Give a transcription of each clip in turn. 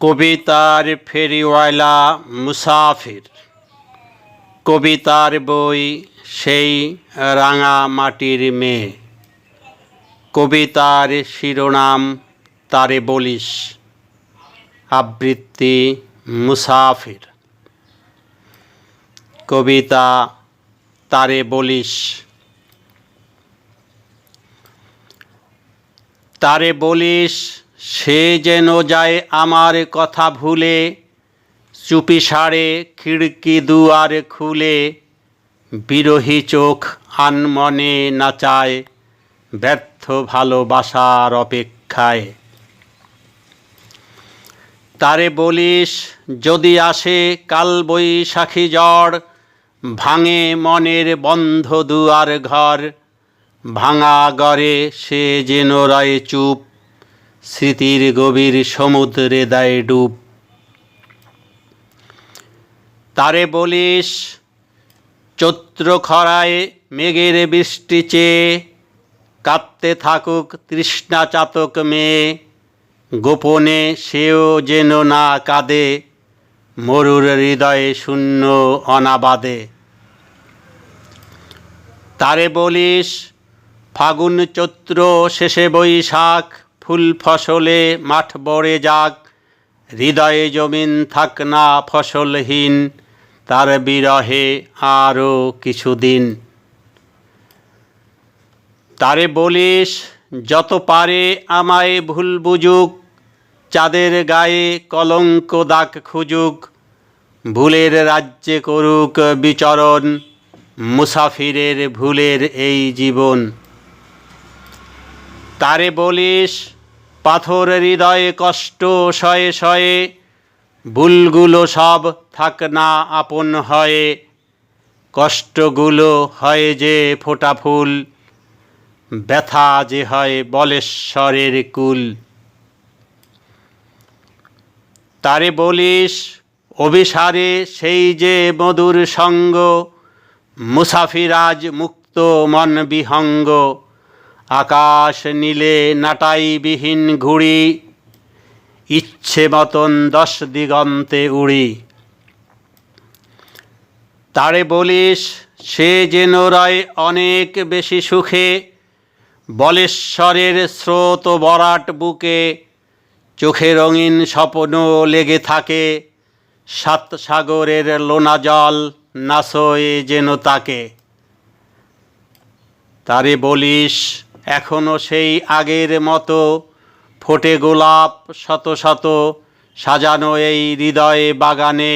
কবিতার ফেরিওয়ালা মুসাফির। কবিতার বই সেই রাঙা মাটির মেয়ে। কবিতার শিরোনাম তারে বলিস, আবৃত্তি মুসাফির। কবিতা তারে বলিস তারে বলিস সে যেন যায় আমার কথা ভুলে, চুপি সারে খিড়কি দুয়ার খুলে, বিরহী চোখ আনমনে নাচায়, ব্যর্থ ভালোবাসার অপেক্ষায়। তারে বলিস, যদি আসে কাল বৈশাখী ঝড় ভাঙে মনের বন্ধ দুয়ার ঘর, ভাঙা গড়ে সে যেন রয় চুপ স্মৃতির গভীর সমুদ্রে দেয় ডুব। তারে বলিস, চৈত্র খরায় মেঘের বৃষ্টি চেয়ে কাঁদতে থাকুক তৃষ্ণা চাতক মেয়ে। গোপনে সেও যেন না কাঁদে, মরুর হৃদয়ে শূন্য অনাবাদে। তারে বলিস, ফাগুন চৈত্র শেষে বৈশাখ ফুল ফসলে মাঠ বড়ে যাক, হৃদয়ে জমিন থাক না ফসলহীন, তার বিরহে আরও কিছুদিন। তারে বলিস, যত পারে আমায় ভুল বুঝুক, চাঁদের গায়ে কলঙ্ক দাগ খুঁজুক, ভুলের রাজ্যে করুক বিচরণ, মুসাফিরের ভুলের এই জীবন। তারে বলিস পাথর হৃদয়ে কষ্ট, শয়ে শয়ে ভুলগুলো সব থাক না আপন হয়ে। কষ্টগুলো হয় যে ফোটা ফুল, ব্যথা যে হয় বলেশ্বরের কুল। তারে বলিস, অভিসারে সেই যে মধুর সঙ্গ, মুসাফিরাজ মুক্ত মন বিহঙ্গ। আকাশ নীলে নাটাইবিহীন ঘুড়ি ইচ্ছে মতন দশ দিগন্তে উড়ি। তারে বলিস, সে যেন রয় অনেক বেশি সুখে, বলেশ্বরের স্রোত বরাট বুকে, চোখে রঙিন স্বপ্ন লেগে থাকে, সাত সাগরের লোনা জল নাসয়ে যেন তাকে। তারে বলিস এখনও সেই আগের মতো ফোটে গোলাপ শত শত সাজানো এই হৃদয়ে বাগানে,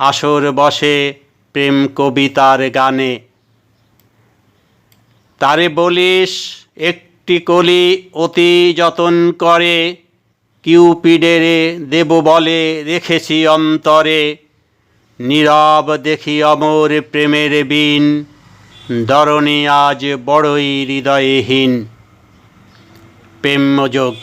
আসর বসে প্রেম কবিতার গানে। তারে বলিস, একটি কলি অতি যতন করে, কিউপিডেরে দেব বলে রেখেছি অন্তরে। নীরব দেখি অমর প্রেমের বিন দরণী আজ বড়ই হৃদয়হীন। প্রেমযোগ